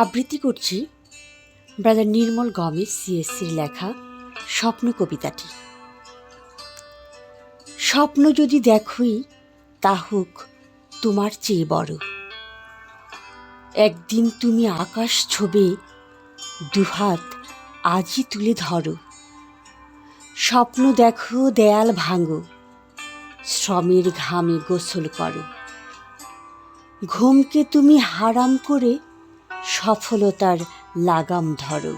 আবৃত্তি করছি ব্রাদার নির্মল গমেশ সিএসসির লেখা স্বপ্ন কবিতাটি। স্বপ্ন যদি দেখোই, তা হোক তোমার চেয়ে বড়। একদিন তুমি আকাশ ছোবে, দুহাত আজই তুলে ধরো। স্বপ্ন দেখো, দেয়াল ভাঙো, শ্রমের ঘামে গোসল করো। ঘুমকে তুমি হারাম করে সফলতার লাগাম ধরো।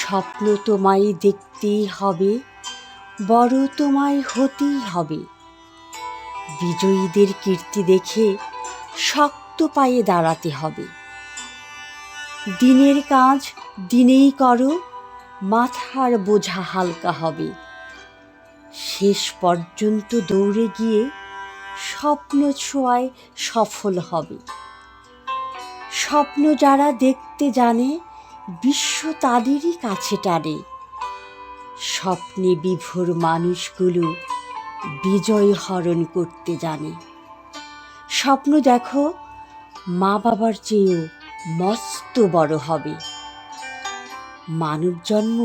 স্বপ্ন তোমায় দেখতেই হবে, বড় তোমায় হতেই হবে। বিজয়ীদের কীর্তি দেখে শক্ত পায়ে দাঁড়াতে হবে। দিনের কাজ দিনেই করো, মাথার বোঝা হালকা হবে। শেষ পর্যন্ত দৌড়ে গিয়ে স্বপ্ন ছোঁয়ায় সফল হবে। স্বপ্ন যারা দেখতে জানে, বিশ্ব তাদেরই কাছে টানে। স্বপ্নে বিভোর মানুষগুলো বিজয় হরণ করতে জানে। স্বপ্ন দেখো মা বাবার চেয়েও মস্ত বড় হবে। মানব জন্ম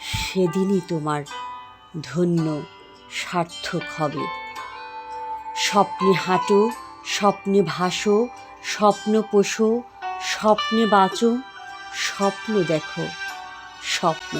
সেদিনই তোমার ধন্য সার্থক হবে। স্বপ্নে হাঁটো, স্বপ্নে ভাসো স্বপ্ন পোষো স্বপ্নে বাঁচো স্বপ্ন দেখো স্বপ্ন।